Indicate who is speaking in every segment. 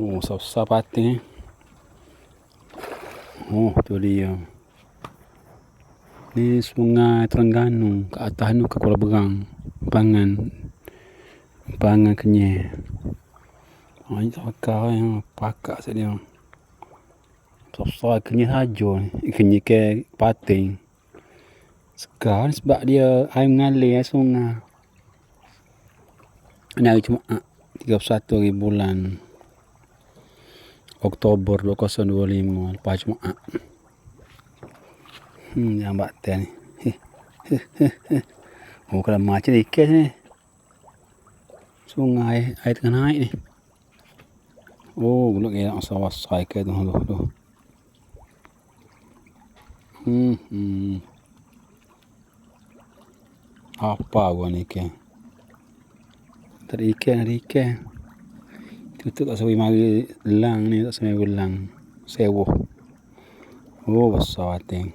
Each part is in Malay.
Speaker 1: Oh, besar-besar pating eh. Oh, tu dia. Ni sungai Terengganu. Kat atas ni ke Kuala Berang. Pangan. Pangan kenyir. Oh, ini tak pakar yang pakar saya dia. Besar-besar kenyir saja ni. Kenyir ke pating. Segar ni sebab dia air mengalir air sungai. Ini hari Jumaat. 31 hari bulan Oktober 2025 lepas Jumaat. Hmm, yang bakten ni. oh, kalau macam ikan ni. Sungai, air tengah naik ni. Oh, gulung kira sawah sai ke tu. Hmm, hmm. Apa gua ni ikan? Tak ada Tutup tak sampai mari lang ni, tak sampai lang. Sewa. Oh, besar ting.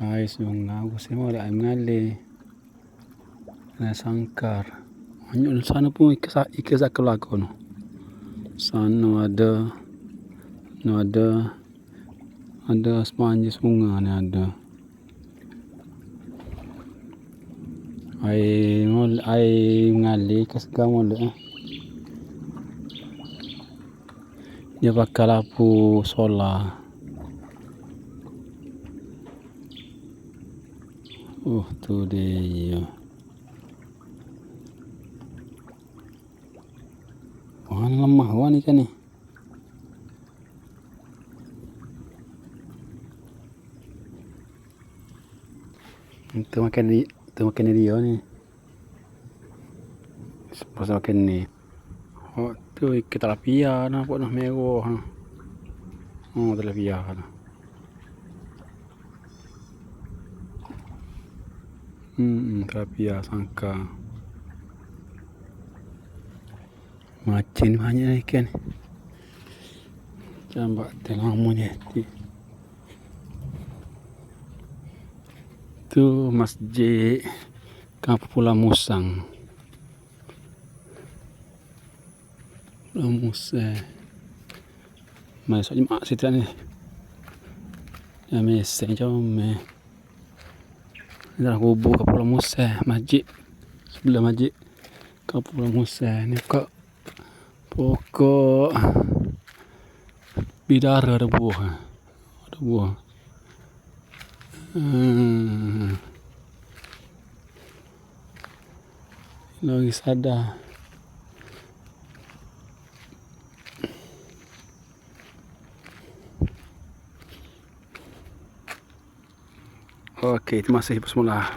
Speaker 1: Air sungai, aku semua ada mengalir. Kena sangkar. Hanya di sana pun sakal lagu no. Sana ada. Ni ada. Ada sepanjang sungai ni ada. Air mul air mengalir ke segar mula eh. Dia pakai lampu solar. Oh, tu dia. Wah, ni lemah wah ni kan ni. Makan ni, itu makan ni dia ni. Pasal makan ni. Oh, tu ikan talapia nampak nah merah. Ha. Oh, talapia kan. Hmm, talapia sangka. Macin banyak ikan. Jambat tengah munya. Tu masjid Kapula Musang. Pulau Musa. Mai sok mak situ ni. Ya mesej jom me. Dah kubur Kapula Musa, masjid. Sebelah masjid Kapula Musa ni kok pokok bidara ada buah. Ada buah. Hmm. Lagi sadar. Okey, terima kasih semula.